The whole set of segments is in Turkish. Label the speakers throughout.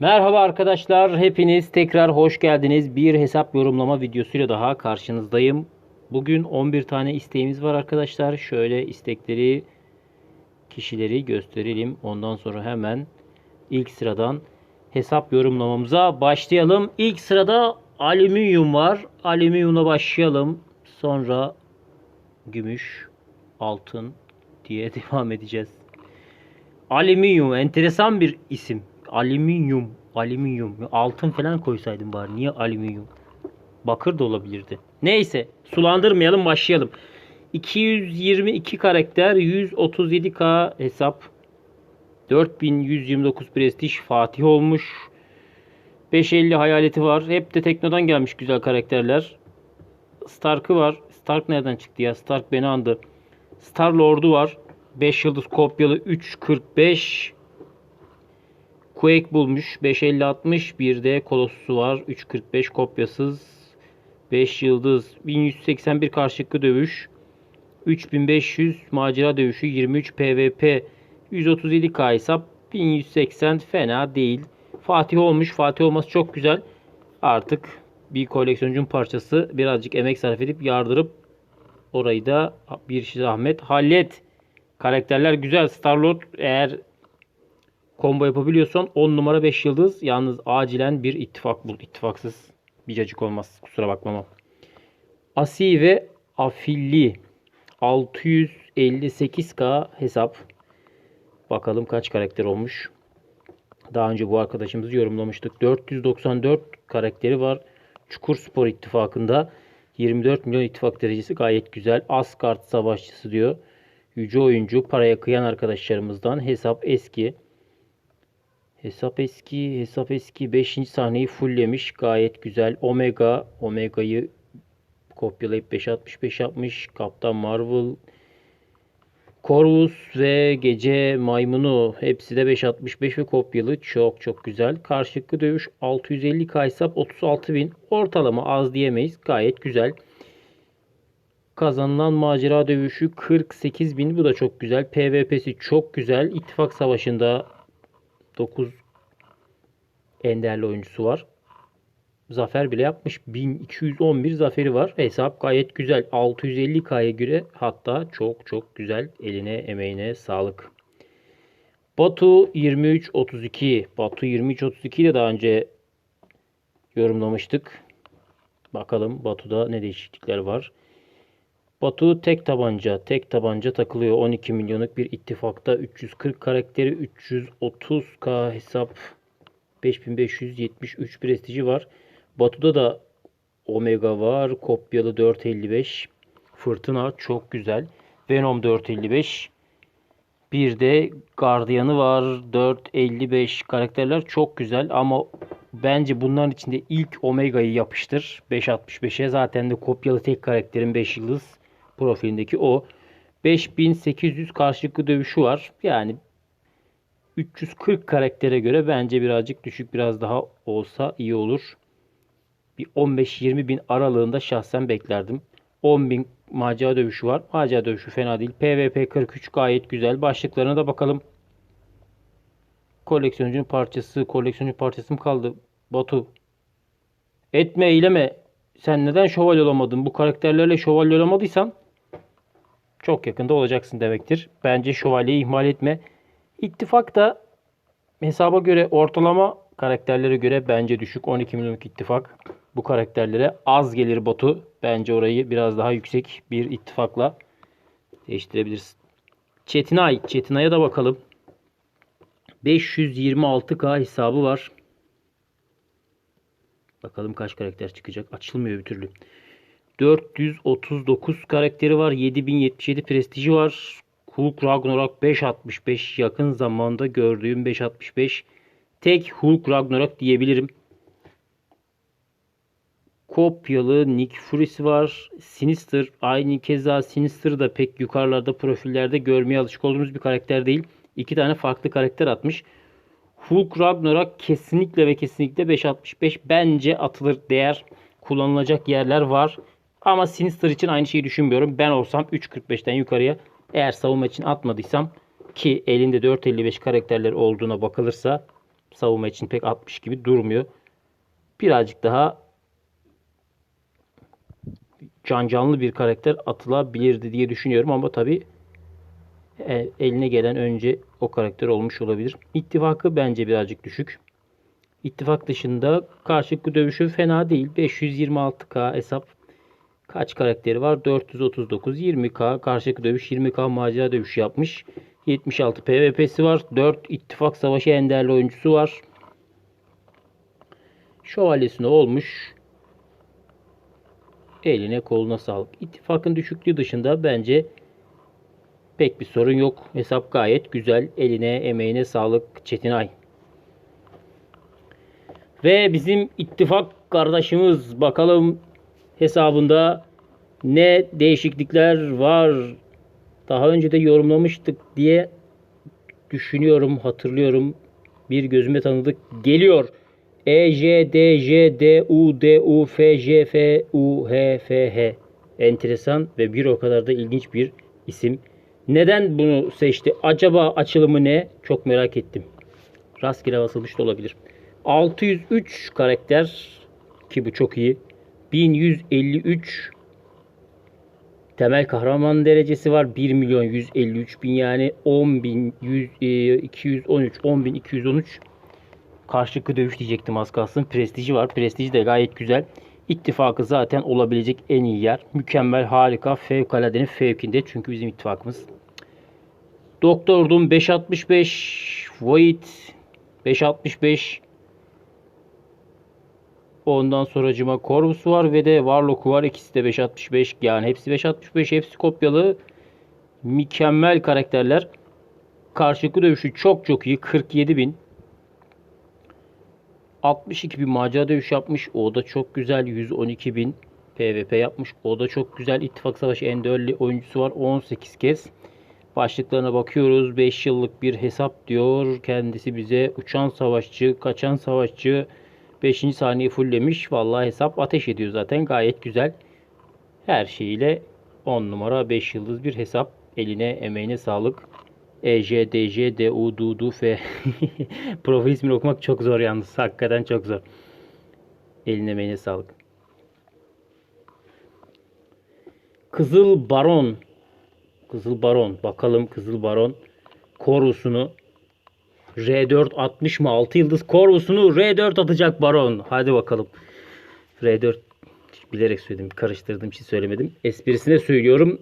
Speaker 1: Merhaba arkadaşlar, hepiniz tekrar hoş geldiniz. Bir hesap yorumlama videosuyla daha karşınızdayım. Bugün 11 tane isteğimiz var arkadaşlar. Şöyle istekleri, kişileri gösterelim. Ondan sonra hemen ilk sıradan hesap yorumlamamıza başlayalım. İlk sırada alüminyum var. Alüminyumla başlayalım. Sonra gümüş, altın diye devam edeceğiz. Alüminyum enteresan bir isim. Alüminyum, alüminyum. Altın falan koysaydım bari. Niye alüminyum? Bakır da olabilirdi. Neyse, sulandırmayalım, başlayalım. 222 karakter, 137k hesap. 4129 prestij Fatih olmuş. 550 hayaleti var. Hep de Tekno'dan gelmiş güzel karakterler. Stark'ı var. Stark nereden çıktı ya? Stark beni andı. Star Lord'u var. 5 yıldız kopyalı 3.45 Quake bulmuş. 5.50-60 bir de Colossus'u var. 3.45 kopyasız. 5 yıldız. 1181 karşılıklı dövüş. 3500 macera dövüşü. 23 PvP. 137k hesap. 1180 fena değil. Fatih olmuş. Fatih olması çok güzel. Artık bir koleksiyoncunun parçası. Birazcık emek sarf edip yardırıp orayı da bir zahmet hallet. Karakterler güzel. Starlord eğer combo yapabiliyorsan 10 numara 5 yıldız. Yalnız acilen bir ittifak bul. İttifaksız bir cacık olmaz. Kusura bakmama. Asi ve Afilli 658k hesap. Bakalım kaç karakter olmuş. Daha önce bu arkadaşımızı yorumlamıştık. 494 karakteri var. Çukur Spor İttifakı'nda 24 milyon ittifak derecesi gayet güzel. Asgard savaşçısı diyor. Yüce oyuncu paraya kıyan arkadaşlarımızdan hesap eski. Hesap eski, hesap eski. 5. sahneyi fulllemiş. Gayet güzel. Omega, Omega'yı kopyalayıp 5.65 yapmış. Kaptan Marvel, Corvus ve Gece Maymunu hepsi de 5.65 ve kopyalı. Çok çok güzel. Karşılıklı dövüş 650k hesap 36.000. Ortalama az diyemeyiz. Gayet güzel. Kazanılan macera dövüşü 48.000. Bu da çok güzel. PvP'si çok güzel. İttifak savaşında 9 enderli oyuncusu var. Zafer bile yapmış. 1211 zaferi var. Hesap gayet güzel. 650K'ya göre hatta çok çok güzel. Eline emeğine sağlık. Batu 2332. Batu 2332 de daha önce yorumlamıştık. Bakalım Batu'da ne değişiklikler var. Batu tek tabanca, tek tabanca takılıyor. 12 milyonluk bir ittifakta 340 karakteri, 330k hesap, 5573 prestiji var. Batu'da da Omega var, kopyalı 455, Fırtına çok güzel, Venom 455. Bir de Gardiyanı var 455 karakterler çok güzel ama bence bunların içinde ilk Omega'yı yapıştır 565'e zaten de kopyalı tek karakterin 5 yıldız profilindeki o. 5800 karşılıklı dövüşü var. Yani 340 karaktere göre bence birazcık düşük biraz daha olsa iyi olur. Bir 15-20 bin aralığında şahsen beklerdim. 10 bin macera dövüşü var. Macera dövüşü fena değil. PvP 43 gayet güzel. Başlıklarına da bakalım. Koleksiyoncunun parçası. Koleksiyoncu parçası mı kaldı? Batu. Etme eyleme. Sen neden şövalye olamadın? Bu karakterlerle şövalye olamadıysan çok yakında olacaksın demektir. Bence şövalyeyi ihmal etme. İttifak da hesaba göre ortalama karakterlere göre bence düşük. 12 milyonluk ittifak. Bu karakterlere az gelir Batu. Bence orayı biraz daha yüksek bir ittifakla değiştirebilirsin. Çetinay. Çetinay'a da bakalım. 526k hesabı var. Bakalım kaç karakter çıkacak. Açılmıyor bir türlü. 439 karakteri var. 7077 prestiji var. Hulk Ragnarok 565 yakın zamanda gördüğüm 565 tek Hulk Ragnarok diyebilirim. Kopyalı Nick Fury'si var. Sinister aynı keza Sinister da pek yukarılarda profillerde görmeye alışık olduğumuz bir karakter değil. İki tane farklı karakter atmış. Hulk Ragnarok kesinlikle ve kesinlikle 565 bence atılır değer kullanılacak yerler var. Ama Sinister için aynı şeyi düşünmüyorum. Ben olsam 3.45'ten yukarıya eğer savunma için atmadıysam ki elinde 4.55 karakterler olduğuna bakılırsa savunma için pek 60 gibi durmuyor. Birazcık daha can canlı bir karakter atılabilirdi diye düşünüyorum ama tabi eline gelen önce o karakter olmuş olabilir. İttifakı bence birazcık düşük. İttifak dışında karşılıklı dövüşü fena değil. 526k hesap. Kaç karakteri var? 439, 20k karşılıklı dövüş, 20k macera dövüşü yapmış. 76 PvP'si var. 4 ittifak savaşı en değerli oyuncusu var. Şövalyesine olmuş. Eline koluna sağlık. İttifakın düşüklüğü dışında bence pek bir sorun yok. Hesap gayet güzel. Eline emeğine sağlık Çetinay. Ve bizim ittifak kardeşimiz bakalım hesabında ne değişiklikler var. Daha önce de yorumlamıştık diye düşünüyorum, hatırlıyorum. Bir gözüme tanıdık geliyor. E, J, D, J, D, U, D, U, F, J, F, U, H, F, H. Enteresan ve bir o kadar da ilginç bir isim. Neden bunu seçti? Acaba açılımı ne? Çok merak ettim. Rastgele basılmış da olabilir. 603 karakter ki bu çok iyi. 1153 temel kahraman derecesi var. 1 milyon 153 bin yani 10 bin 100, e, 213 10 bin 213 karşılıklı dövüş diyecektim az kalsın. Prestiji var. Prestiji de gayet güzel. İttifakı zaten olabilecek en iyi yer. Mükemmel, harika, fevkaladenin fevkinde. Çünkü bizim ittifakımız. Doktor Doom 565, Void 565, Ondan sonracıma Corvus var ve de Warlock'u var. İkisi de 565. Yani hepsi 565. Hepsi kopyalı. Mükemmel karakterler. Karşılıklı dövüşü çok çok iyi. 47 bin. 62 bin macera dövüş yapmış. O da çok güzel. 112 bin PvP yapmış. O da çok güzel. İttifak Savaşı Enderli oyuncusu var. 18 kez. Başlıklarına bakıyoruz. 5 yıllık bir hesap diyor. Kendisi bize uçan savaşçı, kaçan savaşçı, 5. saniye fulllemiş. Vallahi hesap ateş ediyor zaten. Gayet güzel. Her şeyiyle 10 numara 5 yıldız bir hesap. Eline emeğine sağlık. E, J, D, J, D, U, D, D, F. Profil ismini okumak çok zor yalnız. Hakikaten çok zor. Eline emeğine sağlık. Kızıl Baron. Kızıl Baron. Bakalım Kızıl Baron. Korusunu R4 atmış mı? 6 yıldız Corvus'unu R4 atacak Baron. Hadi bakalım. R4 bilerek söyledim. Karıştırdım için söylemedim. Esprisine söylüyorum.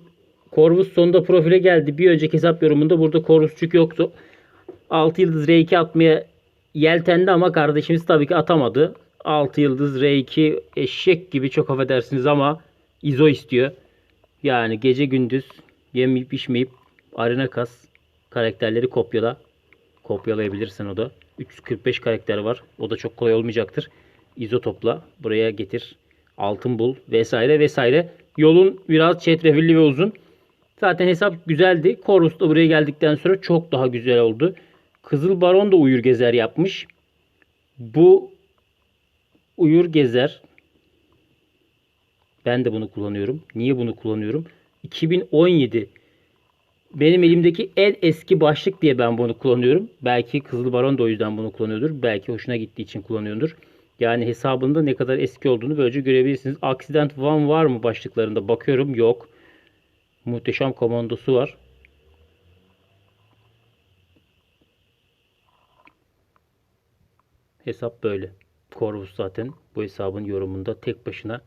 Speaker 1: Corvus sonunda profile geldi. Bir önceki hesap yorumunda burada Corvusçuk yoktu. 6 yıldız R2 atmaya yeltendi ama kardeşimiz tabii ki atamadı. 6 yıldız R2 eşek gibi çok affedersiniz ama ISO istiyor. Yani gece gündüz yemeyip içmeyip arena kas karakterleri kopyala. Kopyalayabilirsin o da. 345 karakter var. O da çok kolay olmayacaktır. İzo topla. Buraya getir. Altın bul. Vesaire vesaire. Yolun biraz çetrefilli ve uzun. Zaten hesap güzeldi. Korus da buraya geldikten sonra çok daha güzel oldu. Kızıl Baron da uyur gezer yapmış. Bu uyur gezer ben de bunu kullanıyorum. Niye bunu kullanıyorum? 2017 benim elimdeki en eski başlık diye ben bunu kullanıyorum. Belki Kızıl Baron da o yüzden bunu kullanıyordur. Belki hoşuna gittiği için kullanıyordur. Yani hesabında ne kadar eski olduğunu böylece görebilirsiniz. Accident One var mı başlıklarında? Bakıyorum yok. Muhteşem komandosu var. Hesap böyle. Corvus zaten bu hesabın yorumunda tek başına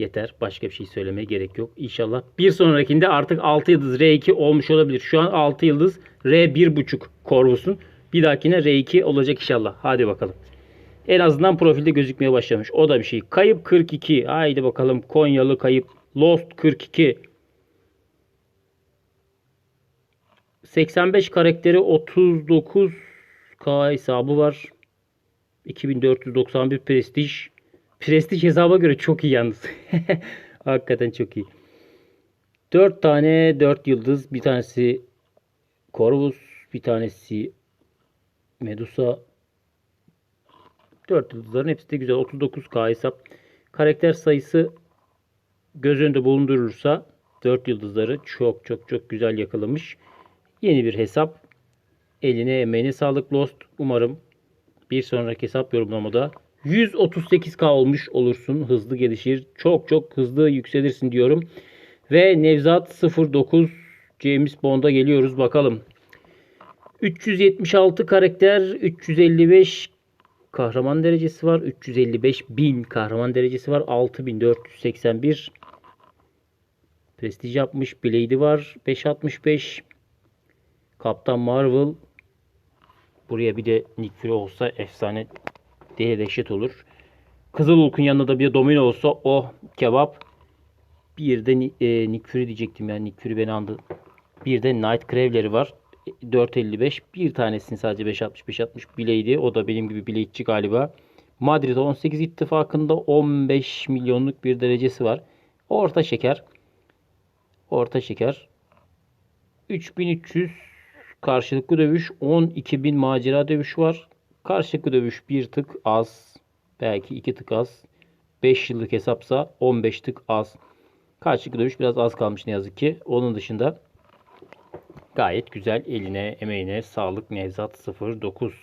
Speaker 1: Yeter. Başka bir şey söylemeye gerek yok. İnşallah bir sonrakinde artık 6 yıldız R2 olmuş olabilir. Şu an 6 yıldız R1.5 Corvus'un. Bir dahakine R2 olacak inşallah. Hadi bakalım. En azından profilde gözükmeye başlamış. O da bir şey. Kayıp 42. Haydi bakalım. Konyalı kayıp. Lost 42. 85 karakteri 39 K hesabı var. 2491 prestij. Prestij hesaba göre çok iyi yalnız. Hakikaten çok iyi. 4 tane 4 yıldız. Bir tanesi Corvus. Bir tanesi Medusa. 4 yıldızların hepsi de güzel. 39k hesap. Karakter sayısı göz önünde bulundurursa 4 yıldızları çok çok çok güzel yakalamış. Yeni bir hesap. Eline emeğine sağlık Lost. Umarım Bir sonraki hesap yorumlamada 138k olmuş olursun. Hızlı gelişir. Çok çok hızlı yükselirsin diyorum. Ve Nevzat 09 James Bond'a geliyoruz bakalım. 376 karakter, 355 kahraman derecesi var. 355 bin kahraman derecesi var. 6481 prestij yapmış. Blade'i var. 565 Kaptan Marvel Buraya bir de Nick Fury olsa efsane diye dehşet olur. Kızıl Hulk'un yanında da bir Domino olsa o kebap. Bir de e, Nick Fury diyecektim yani Nick Fury beni andı. Bir de Night Crave'leri var. 4.55. Bir tanesini sadece 5.65 atmış Blade'i. O da benim gibi Blade'ci galiba. Madrid 18 ittifakında 15 milyonluk bir derecesi var. Orta şeker. Orta şeker. 3300 karşılıklı dövüş. 12.000 macera dövüşü var. Karşılıklı dövüş bir tık az. Belki iki tık az. 5 yıllık hesapsa 15 tık az. Karşılıklı dövüş biraz az kalmış ne yazık ki. Onun dışında gayet güzel. Eline, emeğine sağlık Nevzat 09.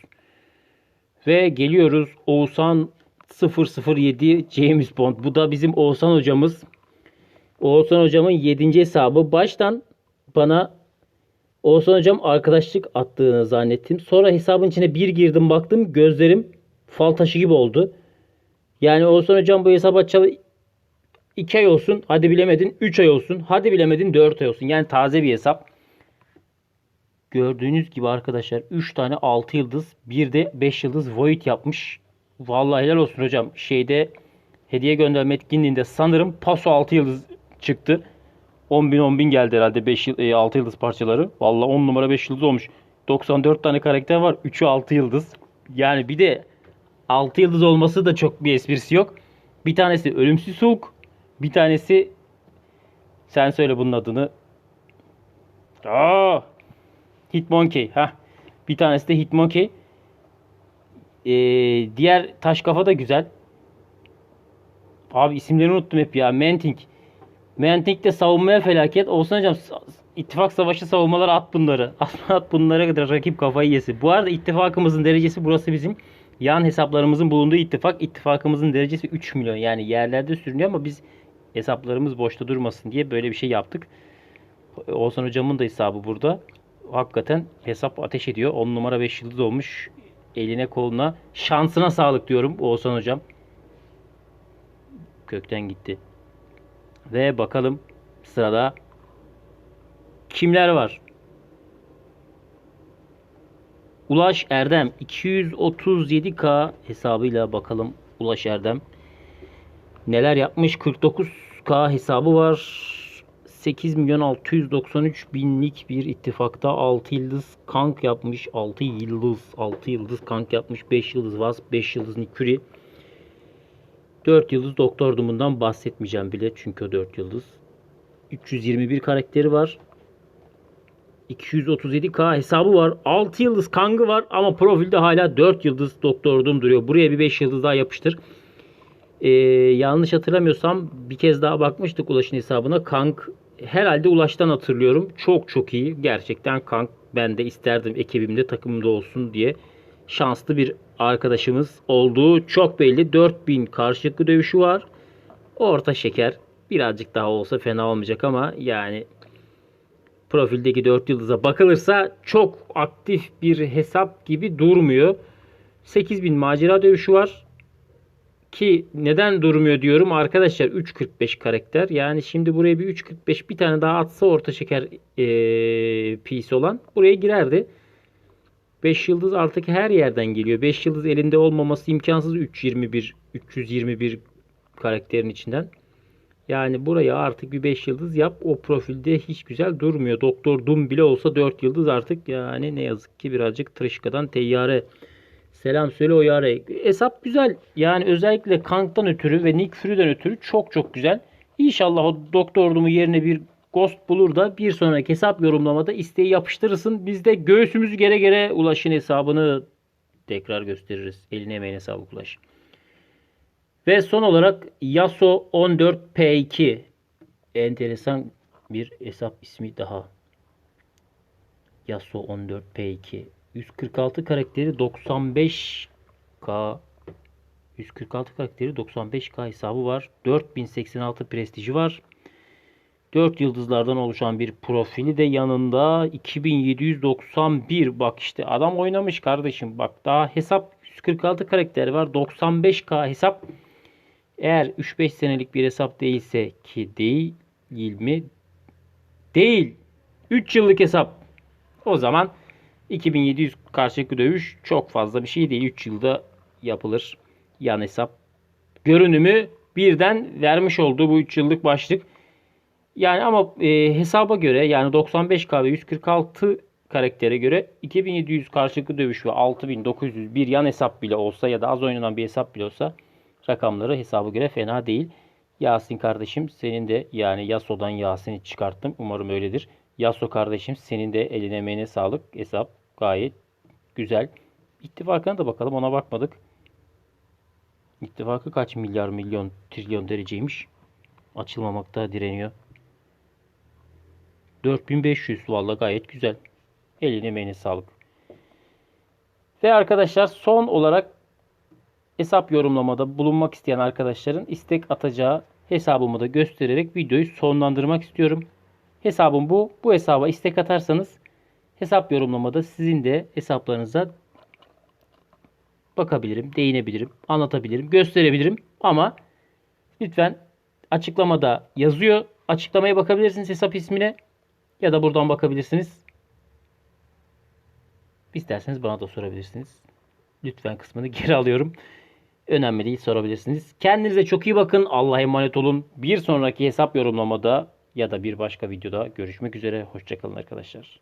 Speaker 1: Ve geliyoruz Oğuzhan 007 James Bond. Bu da bizim Oğuzhan hocamız. Oğuzhan hocamın 7. hesabı. Baştan bana Oğuzhan hocam arkadaşlık attığını zannettim. Sonra hesabın içine bir girdim baktım gözlerim fal taşı gibi oldu. Yani Oğuzhan hocam bu hesabı açalı 2 ay olsun. Hadi bilemedin 3 ay olsun. Hadi bilemedin 4 ay olsun. Yani taze bir hesap. Gördüğünüz gibi arkadaşlar 3 tane 6 yıldız bir de 5 yıldız void yapmış. Vallahi helal olsun hocam. Şeyde hediye gönderme etkinliğinde sanırım paso 6 yıldız çıktı. 10 bin 10 bin geldi herhalde 5 yıl, 6 yıldız parçaları. Vallahi 10 numara 5 yıldız olmuş. 94 tane karakter var. 3'ü 6 yıldız. Yani bir de 6 yıldız olması da çok bir esprisi yok. Bir tanesi Ölümsüz Hulk. Bir tanesi sen söyle bunun adını. Aa! Hitmonkey. Ha. Bir tanesi de Hitmonkey. Ee, diğer taş kafa da güzel. Abi isimlerini unuttum hep ya. Manting. Manting'de savunmaya felaket. Olsun hocam ittifak savaşı savunmaları at bunları. At, at bunlara kadar rakip kafayı yesin. Bu arada ittifakımızın derecesi burası bizim. Yan hesaplarımızın bulunduğu ittifak. ittifakımızın derecesi 3 milyon. Yani yerlerde sürünüyor ama biz hesaplarımız boşta durmasın diye böyle bir şey yaptık. Oğuzhan hocamın da hesabı burada. Hakikaten hesap ateş ediyor. 10 numara 5 yıldız olmuş. Eline koluna şansına sağlık diyorum Oğuzhan hocam. Kökten gitti. Ve bakalım sırada kimler var? Ulaş Erdem 237k hesabıyla bakalım Ulaş Erdem. Neler yapmış? 49k hesabı var. 8 milyon 693 binlik bir ittifakta 6 yıldız kank yapmış. 6 yıldız 6 yıldız kank yapmış. 5 yıldız Vas 5 yıldız Nikuri 4 yıldız Doktor Doom'undan bahsetmeyeceğim bile çünkü o 4 yıldız 321 karakteri var 237k hesabı var. 6 yıldız Kang'ı var ama profilde hala 4 yıldız Doktor Doom duruyor. Buraya bir 5 yıldız daha yapıştır. Ee, yanlış hatırlamıyorsam bir kez daha bakmıştık Ulaş'ın hesabına. Kang herhalde Ulaş'tan hatırlıyorum. Çok çok iyi. Gerçekten Kang ben de isterdim ekibimde takımımda olsun diye. Şanslı bir arkadaşımız olduğu çok belli. 4000 karşılıklı dövüşü var. Orta şeker. Birazcık daha olsa fena olmayacak ama yani profildeki 4 yıldıza bakılırsa çok aktif bir hesap gibi durmuyor. 8000 macera dövüşü var. Ki neden durmuyor diyorum arkadaşlar 3.45 karakter. Yani şimdi buraya bir 3.45 bir tane daha atsa orta şeker ee, piece olan buraya girerdi. 5 yıldız artık her yerden geliyor. 5 yıldız elinde olmaması imkansız 321 321 karakterin içinden. Yani buraya artık bir 5 yıldız yap. O profilde hiç güzel durmuyor. Doktor Doom bile olsa 4 yıldız artık. Yani ne yazık ki birazcık Trişka'dan teyyare. Selam söyle o yare. Hesap güzel. Yani özellikle Kang'dan ötürü ve Nick Fury'den ötürü çok çok güzel. İnşallah o Doktor Doom'u yerine bir Ghost bulur da bir sonraki hesap yorumlamada isteği yapıştırırsın. Biz de göğsümüzü gere gere Ulaş'ın hesabını tekrar gösteririz. Eline emeğine sağlık Ulaş. Ve son olarak Yaso 14P2 enteresan bir hesap ismi daha. Yaso 14P2 146 karakteri 95 146K 146 karakteri 95K hesabı var. 4086 prestiji var. 4 yıldızlardan oluşan bir profili de yanında 2791 bak işte adam oynamış kardeşim. Bak daha hesap 146 karakteri var. 95k hesap. Eğer 3-5 senelik bir hesap değilse ki değil mi? Değil. 3 yıllık hesap. O zaman 2700 karşılıklı dövüş çok fazla bir şey değil. 3 yılda yapılır yan hesap. Görünümü birden vermiş olduğu bu 3 yıllık başlık yani ama e, hesaba göre yani 95K ve 146 karaktere göre 2700 karşılıklı dövüş ve 6900 bir yan hesap bile olsa ya da az oynanan bir hesap bile olsa rakamları hesaba göre fena değil. Yasin kardeşim senin de yani Yasuo'dan Yasin'i çıkarttım. Umarım öyledir. Yasuo kardeşim senin de eline emeğine sağlık. Hesap gayet güzel. İttifakına da bakalım ona bakmadık. İttifakı kaç milyar milyon trilyon dereceymiş. Açılmamakta direniyor. 4500 valla gayet güzel. Eline emeğine sağlık. Ve arkadaşlar son olarak hesap yorumlamada bulunmak isteyen arkadaşların istek atacağı hesabımı da göstererek videoyu sonlandırmak istiyorum. Hesabım bu. Bu hesaba istek atarsanız hesap yorumlamada sizin de hesaplarınıza bakabilirim, değinebilirim, anlatabilirim, gösterebilirim. Ama lütfen açıklamada yazıyor. Açıklamaya bakabilirsiniz hesap ismine ya da buradan bakabilirsiniz. İsterseniz bana da sorabilirsiniz. Lütfen kısmını geri alıyorum. Önemli değil sorabilirsiniz. Kendinize çok iyi bakın. Allah'a emanet olun. Bir sonraki hesap yorumlamada ya da bir başka videoda görüşmek üzere. Hoşçakalın arkadaşlar.